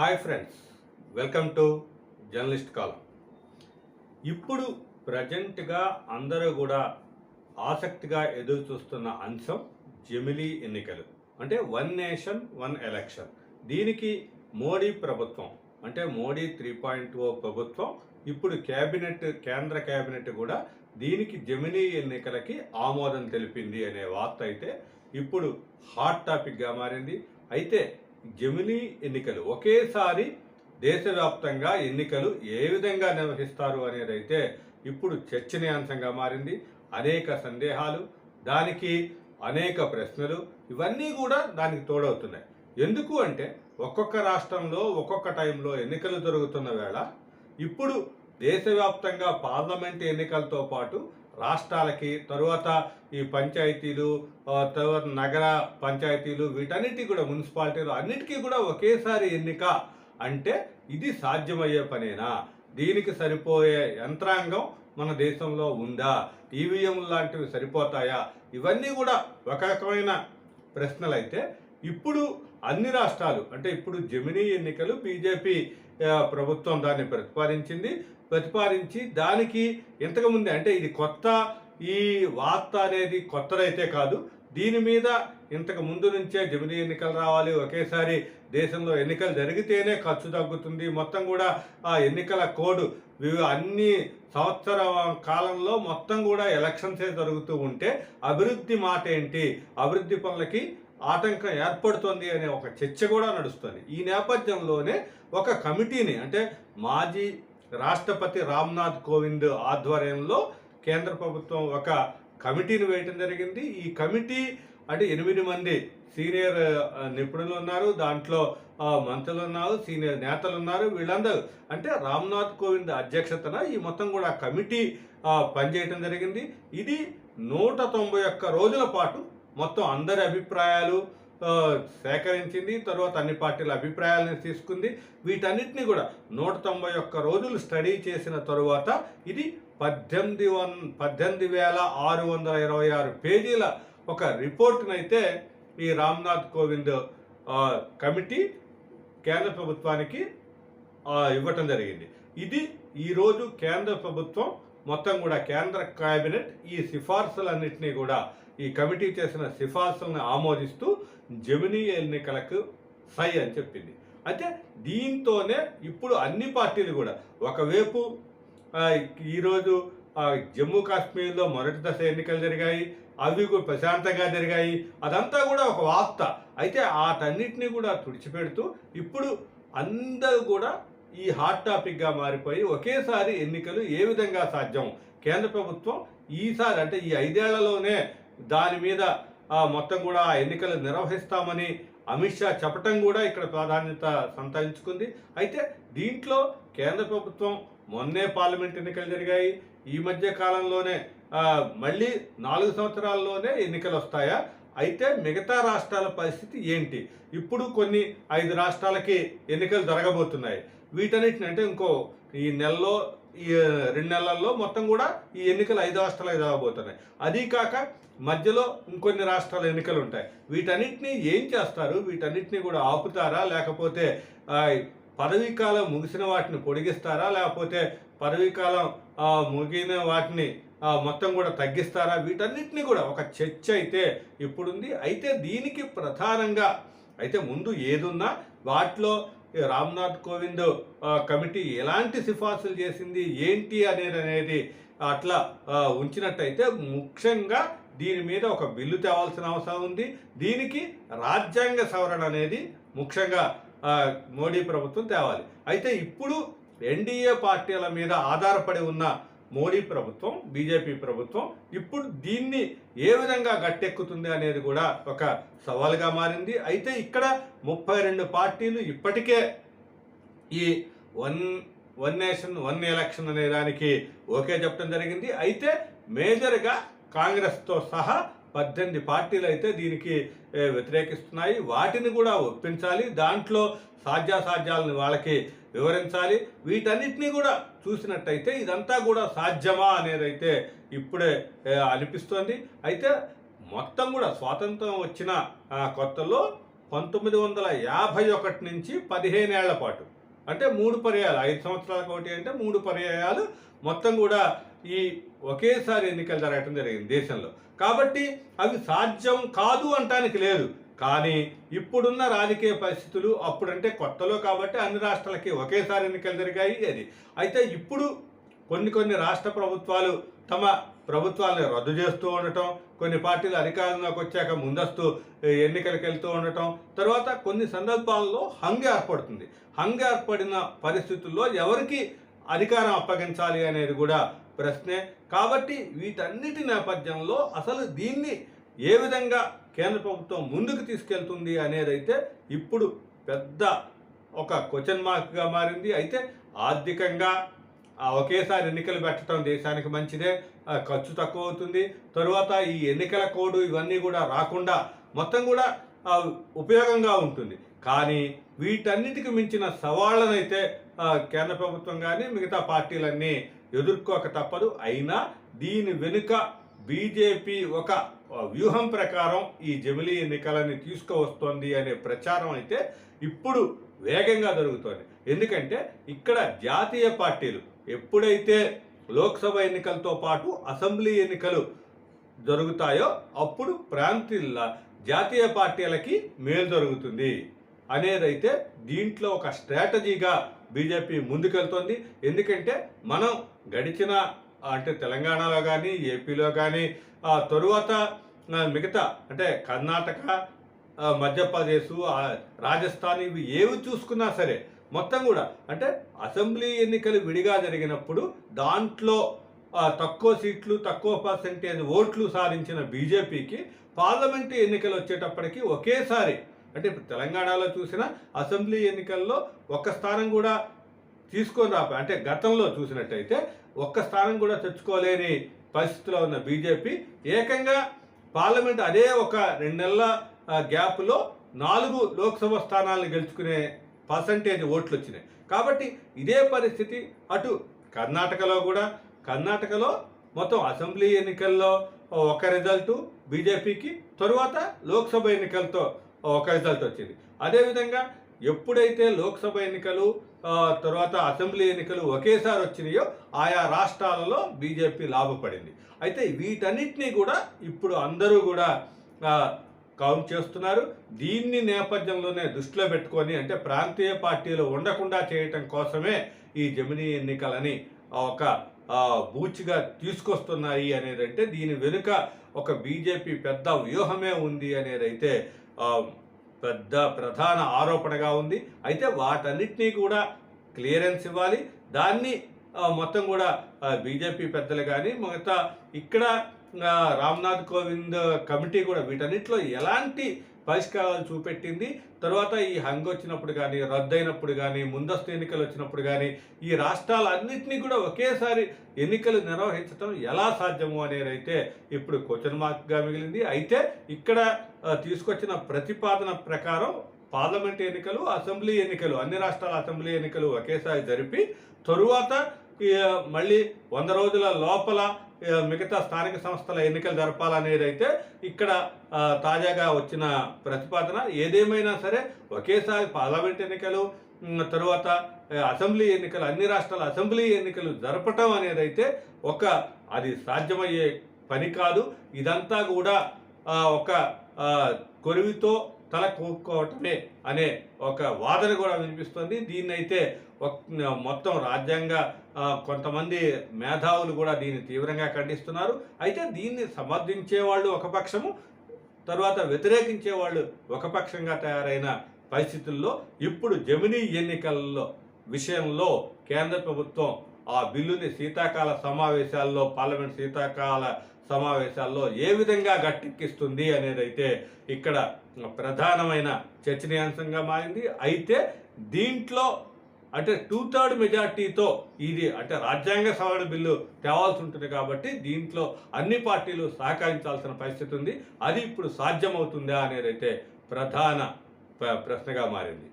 Hi friends welcome to journalist కాలం. ఇప్పుడు ప్రజెంట్గా అందరూ కూడా ఆసక్తిగా ఎదురు చూస్తున్న అంశం జమిలీ ఎన్నికలు. అంటే వన్ నేషన్ వన్ ఎలక్షన్. దీనికి మోడీ ప్రభుత్వం అంటే మోడీ త్రీ పాయింట్ ఓ ప్రభుత్వం ఇప్పుడు కేబినెట్ కేంద్ర కేబినెట్ కూడా దీనికి జమినీ ఎన్నికలకి ఆమోదం తెలిపింది అనే వార్త అయితే ఇప్పుడు హాట్ టాపిక్గా మారింది. అయితే జమినీ ఎన్నికలు. ఒకేసారి దేశవ్యాప్తంగా ఎన్నికలు ఏ విధంగా నిర్వహిస్తారు అనేది అయితే ఇప్పుడు చర్చనీయాంశంగా మారింది. అనేక సందేహాలు దానికి అనేక ప్రశ్నలు ఇవన్నీ కూడా దానికి తోడవుతున్నాయి. ఎందుకు అంటే ఒక్కొక్క రాష్ట్రంలో ఒక్కొక్క టైంలో ఎన్నికలు జరుగుతున్న వేళ ఇప్పుడు దేశవ్యాప్తంగా పార్లమెంట్ ఎన్నికలతో పాటు రాష్ట్రాలకి తరువాత ఈ పంచాయతీలు తర్వాత నగర పంచాయతీలు వీటన్నిటికీ కూడా మున్సిపాలిటీలు అన్నిటికీ కూడా ఒకేసారి ఎన్నిక అంటే ఇది సాధ్యమయ్యే పనేనా? దీనికి సరిపోయే యంత్రాంగం మన దేశంలో ఉందా? ఈవీఎం లాంటివి సరిపోతాయా? ఇవన్నీ కూడా ఒక రకమైన ప్రశ్నలు అయితే ఇప్పుడు అన్ని రాష్ట్రాలు అంటే ఇప్పుడు జమినీ ఎన్నికలు బీజేపీ ప్రభుత్వం దాన్ని ప్రతిపాదించింది. ప్రతిపాదించి దానికి ఇంతకుముందే అంటే ఇది కొత్త ఈ వార్త అనేది కొత్తదైతే కాదు. దీని మీద ఇంతకు ముందు నుంచే జమినీ ఎన్నికలు రావాలి. ఒకేసారి దేశంలో ఎన్నికలు జరిగితేనే ఖర్చు తగ్గుతుంది. మొత్తం కూడా ఆ ఎన్నికల కోడ్ అన్ని సంవత్సర కాలంలో మొత్తం కూడా ఎలక్షన్సే జరుగుతూ ఉంటే అభివృద్ధి మాట ఏంటి అభివృద్ధి పనులకి ఆటంకం ఏర్పడుతుంది అనే ఒక చర్చ కూడా నడుస్తుంది. ఈ నేపథ్యంలోనే ఒక కమిటీని అంటే మాజీ రాష్ట్రపతి రామ్నాథ్ కోవింద్ ఆధ్వర్యంలో కేంద్ర ప్రభుత్వం ఒక కమిటీని వేయటం జరిగింది. ఈ కమిటీ అంటే ఎనిమిది మంది సీనియర్ నిపుణులు ఉన్నారు. దాంట్లో మంత్రులు ఉన్నారు సీనియర్ నేతలు ఉన్నారు. వీళ్ళందరూ అంటే రామ్నాథ్ కోవింద్ అధ్యక్షతన ఈ మొత్తం కూడా కమిటీ పనిచేయటం జరిగింది. ఇది నూట తొంభై ఒక్క రోజుల పాటు మొత్తం అందరి అభిప్రాయాలు సేకరించింది తర్వాత అన్ని పార్టీల అభిప్రాయాలను తీసుకుంది. వీటన్నిటిని కూడా నూట తొంభై ఒక్క రోజులు స్టడీ చేసిన తరువాత ఇది పద్దెనిమిది వన్ పద్దెనిమిది వేల ఆరు వందల ఇరవై ఆరు పేజీల ఒక రిపోర్ట్నైతే ఈ రామ్నాథ్ కోవింద్ కమిటీ కేంద్ర ప్రభుత్వానికి ఇవ్వటం జరిగింది. ఇది ఈరోజు కేంద్ర ప్రభుత్వం మొత్తం కూడా కేంద్ర కేబినెట్ ఈ సిఫార్సులన్నింటినీ కూడా ఈ కమిటీ చేసిన సిఫార్సులను ఆమోదిస్తూ జమినీ ఎన్నికలకు సై అని చెప్పింది. అయితే దీంతోనే ఇప్పుడు అన్ని పార్టీలు కూడా ఒకవైపు ఈరోజు జమ్మూ కాశ్మీర్లో మొదటి దశ ఎన్నికలు జరిగాయి అవి కూడా ప్రశాంతంగా జరిగాయి అదంతా కూడా ఒక వార్త. అయితే వాటన్నిటిని కూడా తుడిచిపెడుతూ ఇప్పుడు అందరూ కూడా ఈ హాట్ టాపిక్గా మారిపోయి ఒకేసారి ఎన్నికలు ఏ విధంగా సాధ్యం? కేంద్ర ప్రభుత్వం ఈసారి అంటే ఈ ఐదేళ్ళలోనే దాని మీద మొత్తం కూడా ఆ ఎన్నికలు నిర్వహిస్తామని అమిత్ షా చెప్పటం కూడా ఇక్కడ ప్రాధాన్యత సంతరించుకుంది. అయితే దీంట్లో కేంద్ర ప్రభుత్వం మొన్నే పార్లమెంట్ ఎన్నికలు జరిగాయి. ఈ మధ్య కాలంలోనే మళ్ళీ నాలుగు సంవత్సరాల్లోనే ఎన్నికలు వస్తాయా? అయితే మిగతా రాష్ట్రాల పరిస్థితి ఏంటి? ఇప్పుడు కొన్ని ఐదు రాష్ట్రాలకి ఎన్నికలు జరగబోతున్నాయి. వీటన్నిటిని అంటే ఇంకో ఈ నెలలో ఈ రెండు నెలల్లో మొత్తం కూడా ఈ ఎన్నికలు ఐదు రాష్ట్రాలకు జరగబోతున్నాయి అదీ కాక మధ్యలో ఇంకొన్ని రాష్ట్రాల ఎన్నికలు ఉంటాయి. వీటన్నిటిని ఏం చేస్తారు? వీటన్నిటిని కూడా ఆపుతారా? లేకపోతే పదవీ కాలం ముగిసిన వాటిని పొడిగిస్తారా? లేకపోతే పదవీ కాలం ముగిన వాటిని మొత్తం కూడా తగ్గిస్తారా? వీటన్నిటిని కూడా ఒక చర్చ అయితే ఇప్పుడుంది. అయితే దీనికి ప్రధానంగా అయితే ముందు ఏదున్నా వాటిలో రామ్నాథ్ కోవింద్ కమిటీ ఎలాంటి సిఫార్సులు చేసింది ఏంటి అనేది అనేది అట్లా ఉంచినట్టయితే ముఖ్యంగా దీని మీద ఒక బిల్లు తేవాల్సిన అవసరం ఉంది. దీనికి రాజ్యాంగ సవరణ అనేది ముఖ్యంగా మోడీ ప్రభుత్వం తేవాలి. అయితే ఇప్పుడు ఎన్డీఏ పార్టీల మీద ఆధారపడి ఉన్న మోడీ ప్రభుత్వం బీజేపీ ప్రభుత్వం ఇప్పుడు దీన్ని ఏ విధంగా గట్టెక్కుతుంది అనేది కూడా ఒక సవాలుగా మారింది. అయితే ఇక్కడ ముప్పై రెండు పార్టీలు ఇప్పటికే ఈ one one nation one election అనే దానికి ఓకే చెప్పడం జరిగింది. అయితే మేజర్గా కాంగ్రెస్తో సహా పద్దెనిమిది పార్టీలు అయితే దీనికి వ్యతిరేకిస్తున్నాయి. వాటిని కూడా ఒప్పించాలి. దాంట్లో సాధ్యాసాధ్యాలను వాళ్ళకి వివరించాలి. వీటన్నిటినీ కూడా చూసినట్టయితే ఇదంతా కూడా సాధ్యమా అనేది అయితే ఇప్పుడే అనిపిస్తోంది. అయితే మొత్తం కూడా స్వాతంత్రం వచ్చిన కొత్తలో పంతొమ్మిది వందల యాభై ఒకటి నుంచి పదిహేనేళ్ళ పాటు. అంటే మూడు పర్యాయాలు. ఐదు సంవత్సరాలకు ఒకటి అంటే మూడు పర్యాయాలు. మొత్తం కూడా ఈ ఒకేసారి ఎన్నికలు జరగటం జరిగింది దేశంలో. కాబట్టి అవి సాధ్యం కాదు అంటానికి లేదు. కానీ ఇప్పుడున్న రాజకీయ పరిస్థితులు అప్పుడంటే కొత్తలో కాబట్టి అన్ని రాష్ట్రాలకి ఒకేసారి ఎన్నికలు జరిగాయి అది. అయితే ఇప్పుడు కొన్ని కొన్ని రాష్ట్ర ప్రభుత్వాలు తమ ప్రభుత్వాలను రద్దు చేస్తూ ఉండటం కొన్ని పార్టీలు అధికారంలోకి వచ్చాక ముందస్తు ఎన్నికలకు వెళ్తూ ఉండటం తర్వాత కొన్ని సందర్భాల్లో హంగ్ ఏర్పడుతుంది. హంగ ఏర్పడిన పరిస్థితుల్లో ఎవరికి అధికారం అప్పగించాలి అనేది కూడా ప్రశ్నే. కాబట్టి వీటన్నిటి నేపథ్యంలో అసలు దీన్ని ఏ విధంగా కేంద్ర ప్రభుత్వం ముందుకు తీసుకెళ్తుంది అనేదైతే ఇప్పుడు పెద్ద ఒక క్వశ్చన్ మార్క్గా మారింది. అయితే ఆర్థికంగా ఒకేసారి ఎన్నికలు పెట్టడం దేశానికి మంచిదే ఖర్చు తక్కువ అవుతుంది. తరువాత ఈ ఎన్నికల కోడ్ ఇవన్నీ కూడా రాకుండా మొత్తం కూడా ఉపయోగంగా ఉంటుంది. కానీ వీటన్నిటికి మించిన సవాళ్ళనైతే కేంద్ర ప్రభుత్వం కానీ మిగతా పార్టీలన్నీ ఎదుర్కోక తప్పదు. అయినా దీని వెనుక బీజేపీ ఒక వ్యూహం ప్రకారం ఈ జమిలీ ఎన్నికలని తీసుకువస్తోంది అనే ప్రచారం అయితే ఇప్పుడు వేగంగా జరుగుతోంది. ఎందుకంటే ఇక్కడ జాతీయ పార్టీలు ఎప్పుడైతే లోక్సభ ఎన్నికలతో పాటు అసెంబ్లీ ఎన్నికలు జరుగుతాయో అప్పుడు ప్రాంతీయ జాతీయ పార్టీలకి మేలు జరుగుతుంది అనేదైతే దీంట్లో ఒక స్ట్రాటజీగా బీజేపీ ముందుకెళ్తోంది. ఎందుకంటే మనం గడిచిన అంటే తెలంగాణలో కానీ ఏపీలో కానీ ఆ తరువాత మిగతా అంటే కర్ణాటక మధ్యప్రదేశ్ రాజస్థాన్ ఇవి ఏవి చూసుకున్నా సరే మొత్తం కూడా అంటే అసెంబ్లీ ఎన్నికలు విడిగా జరిగినప్పుడు దాంట్లో తక్కువ సీట్లు తక్కువ పర్సెంటేజ్ ఓట్లు సాధించిన బీజేపీకి పార్లమెంటు ఎన్నికలు వచ్చేటప్పటికి ఒకేసారి అంటే ఇప్పుడు తెలంగాణలో చూసిన అసెంబ్లీ ఎన్నికల్లో ఒక్క స్థానం కూడా తీసుకొని రా అంటే గతంలో చూసినట్టయితే ఒక్క స్థానం కూడా తెచ్చుకోలేని పరిస్థితిలో ఉన్న బీజేపీ ఏకంగా పార్లమెంట్ అదే ఒక రెండు నెలల గ్యాప్లో నాలుగు లోక్సభ స్థానాలను గెలుచుకునే పర్సంటేజ్ ఓట్లు వచ్చినాయి కాబట్టి ఇదే పరిస్థితి అటు కర్ణాటకలో కూడా కర్ణాటకలో మొత్తం అసెంబ్లీ ఎన్నికల్లో ఒక రిజల్టు బీజేపీకి తరువాత లోక్సభ ఎన్నికలతో ఒక రిజల్ట్ వచ్చింది. అదేవిధంగా ఎప్పుడైతే లోక్సభ ఎన్నికలు తర్వాత అసెంబ్లీ ఎన్నికలు ఒకేసారి వచ్చినాయో ఆయా రాష్ట్రాలలో బీజేపీ లాభపడింది. అయితే వీటన్నిటినీ కూడా ఇప్పుడు అందరూ కూడా కౌంట్ చేస్తున్నారు. దీన్ని నేపథ్యంలోనే దృష్టిలో పెట్టుకొని అంటే ప్రాంతీయ పార్టీలు ఉండకుండా చేయటం కోసమే ఈ జమినీ ఎన్నికలని ఒక బూచిగా తీసుకొస్తున్నాయి అనేది అంటే దీని వెనుక ఒక బీజేపీ పెద్ద వ్యూహమే ఉంది అనేది అయితే పెద్ద ప్రధాన ఆరోపణగా ఉంది. అయితే వాటన్నిటినీ కూడా క్లియరెన్స్ ఇవ్వాలి. దాన్ని మొత్తం కూడా బీజేపీ పెద్దలు కానీ మిగతా ఇక్కడ రామ్నాథ్ కోవింద్ కమిటీ కూడా వీటన్నిటిలో ఎలాంటి పరిష్కారాలు చూపెట్టింది. తర్వాత ఈ హంగ్ వచ్చినప్పుడు కానీ రద్దయినప్పుడు కానీ ముందస్తు ఎన్నికలు వచ్చినప్పుడు కానీ ఈ రాష్ట్రాలన్నింటినీ కూడా ఒకేసారి ఎన్నికలు నిర్వహించడం ఎలా సాధ్యము అనేది అయితే ఇప్పుడు క్వశ్చన్ మార్క్గా మిగిలింది. అయితే ఇక్కడ తీసుకొచ్చిన ప్రతిపాదన ప్రకారం పార్లమెంట్ ఎన్నికలు అసెంబ్లీ ఎన్నికలు అన్ని రాష్ట్రాల అసెంబ్లీ ఎన్నికలు ఒకేసారి జరిపి తరువాత మళ్ళీ వంద రోజుల లోపల మిగతా స్థానిక సంస్థల ఎన్నికలు జరపాలనేది అయితే ఇక్కడ తాజాగా వచ్చిన ప్రతిపాదన. ఏదేమైనా సరే ఒకేసారి పార్లమెంట్ ఎన్నికలు తరువాత అసెంబ్లీ ఎన్నికలు అన్ని రాష్ట్రాల అసెంబ్లీ ఎన్నికలు జరపటం అనేది అయితే ఒక అది సాధ్యమయ్యే పని కాదు. ఇదంతా కూడా ఒక కొరివితో తల కూక్కోవటమే అనే ఒక వాదన కూడా వినిపిస్తుంది. దీన్నైతే మొత్తం రాజ్యాంగ కొంతమంది మేధావులు కూడా దీన్ని తీవ్రంగా ఖండిస్తున్నారు. అయితే దీన్ని సమర్థించే వాళ్ళు ఒక పక్షము తర్వాత వ్యతిరేకించే వాళ్ళు ఒక పక్షంగా తయారైన పరిస్థితుల్లో ఇప్పుడు జమినీ ఎన్నికల్లో విషయంలో కేంద్ర ప్రభుత్వం ఆ బిల్లుని శీతాకాల సమావేశాల్లో పార్లమెంట్ శీతాకాల సమావేశాల్లో ఏ విధంగా గట్టెక్కిస్తుంది అనేది అయితే ఇక్కడ ప్రధానమైన చర్చనీయాంశంగా మారింది. అయితే దీంట్లో అంటే టూ థర్డ్ మెజార్టీతో ఇది అంటే రాజ్యాంగ సవరణ బిల్లు తేవాల్సి ఉంటుంది కాబట్టి దీంట్లో అన్ని పార్టీలు సహకరించాల్సిన పరిస్థితి ఉంది. అది ఇప్పుడు సాధ్యమవుతుందా అనేది అయితే ప్రధాన ప్ర- ప్రశ్నగా మారింది.